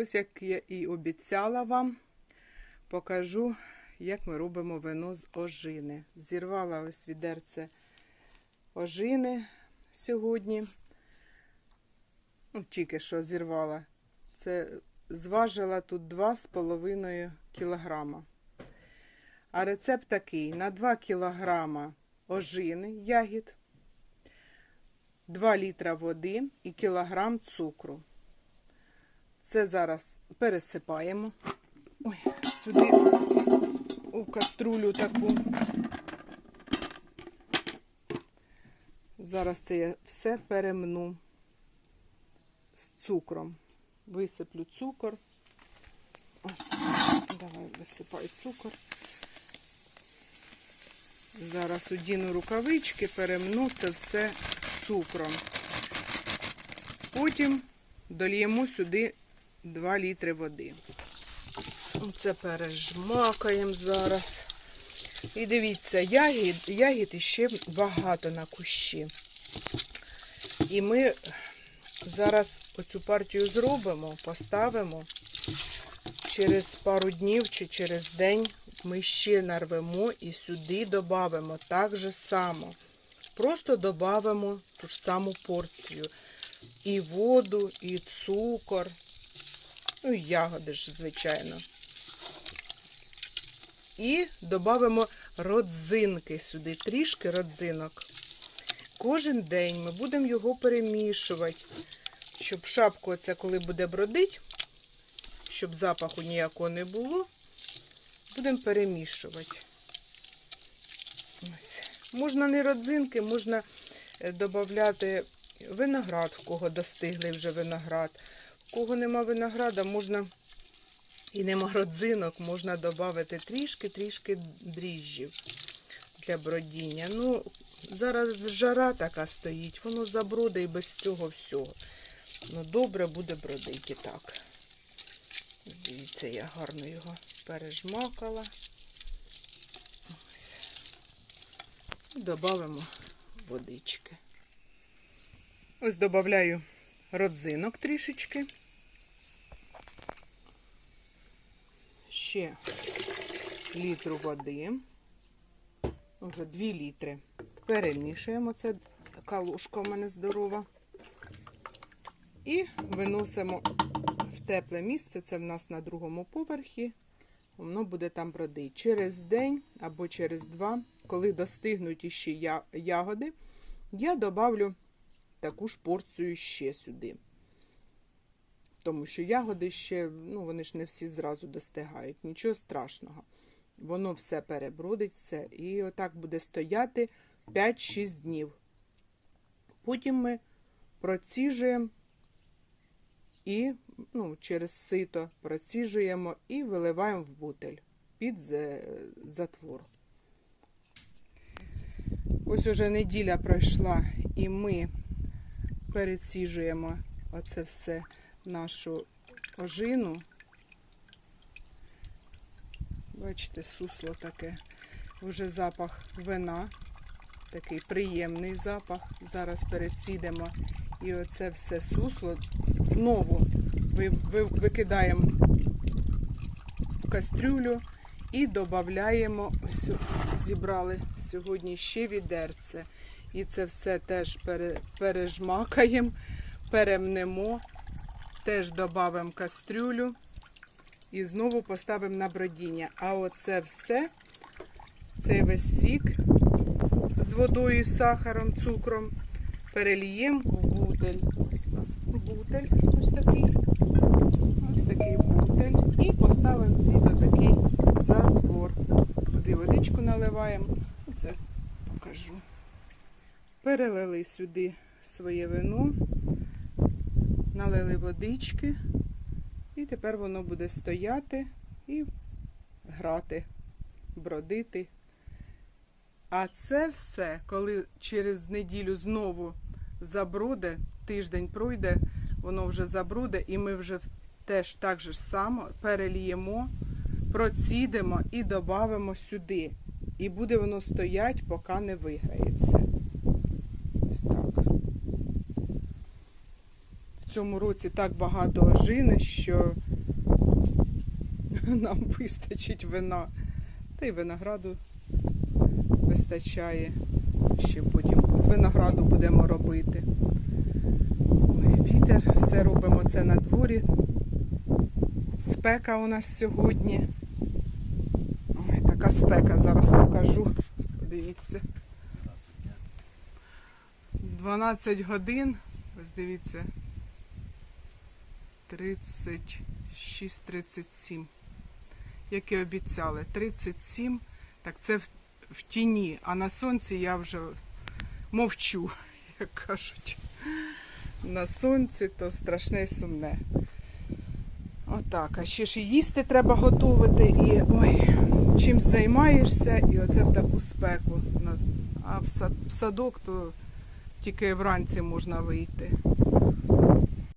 Ось як я і обіцяла вам, покажу, як ми робимо вино з ожини. Зірвала ось відерце ожини сьогодні. Ну, тільки що зірвала. Це зважила тут 2,5 кілограма. А рецепт такий: на 2 кілограма ожини ягід, 2 літра води і кілограм цукру. Це зараз пересипаємо. Ой, сюди у каструлю таку. Зараз це я все перемну з цукром. Висиплю цукор. Ось, давай висипай цукор. Зараз одіну рукавички, перемну це все з цукром. Потім дольємо сюди 2 літри води. Це пережмакаємо зараз. І дивіться, ягід, ягід іще багато на кущі. І ми зараз оцю партію зробимо, поставимо. Через пару днів чи через день ми ще нарвемо і сюди додамо так же само. Просто додамо ту ж саму порцію. І воду, і цукор. Ну, ягоди ж, звичайно. І додамо родзинки сюди, трішки родзинок. Кожен день ми будемо його перемішувати, щоб шапку оця, коли буде бродить, щоб запаху ніякого не було, будемо перемішувати. Ось. Можна не родзинки, можна додати виноград, в кого достиглий вже виноград. Кого нема винограда, можна і нема родзинок, можна додати трішки-трішки дріжджів для бродіння. Ну, зараз жара така стоїть, воно заброде і без цього всього. Ну, добре буде бродити так. Дивіться, я гарно його пережмакала. Ось. Додамо водички. Ось додаю родзинок трішечки. Ще літру води. Вже 2 літри. Перемішуємо. Це така ложка у мене здорова. І виносимо в тепле місце. Це в нас на другому поверхі. Воно буде там бродити. Через день або через два, коли достигнуть іще ягоди, я добавлю таку ж порцію ще сюди. Тому що ягоди ще, ну, вони ж не всі зразу достигають. Нічого страшного. Воно все перебродить, все. І отак буде стояти 5-6 днів. Потім ми проціжуємо і ну, через сито проціжуємо і виливаємо в бутель під затвор. Ось уже неділя пройшла, і ми переціжуємо оце все нашу ожину. Бачите, сусло таке. Вже запах вина, такий приємний запах. Зараз перецідемо і оце все сусло знову викидаємо в кастрюлю і додаємо, зібрали сьогодні ще відерце. І це все теж пережмакаємо, перемнемо, теж додамо кастрюлю і знову поставимо на бродіння. А оце все, цей весь сік з водою, сахаром, цукром, переліємо в бутель. Ось у нас бутель, ось такий, ось такий бутель. І поставимо під такий затвор. Туди водичку наливаємо. Оце покажу. Перелили сюди своє вино, налили водички, і тепер воно буде стояти і грати, бродити. А це все, коли через неділю знову забруде, тиждень пройде, воно вже забруде, і ми вже теж так же само переліємо, процідимо і додамо сюди. І буде воно стоять, поки не виграється. Ось так. в цьому році так багато ожини, що нам вистачить вина. Та й винограду вистачає. Ще потім з винограду будемо робити. Ой, вітер, все робимо це на дворі. Спека у нас сьогодні. Ой, така спека, зараз покажу. Дивіться. 12 годин. Ось дивіться. 36-37. Як і обіцяли. 37. Так це в, в тіні, а на сонці я вже мовчу, як кажуть. На сонці то страшне і сумне. Отак. А ще ж і їсти треба готувати. І ой, чим займаєшся, і оце в таку спеку. А в сад- в садок то тільки вранці можна вийти.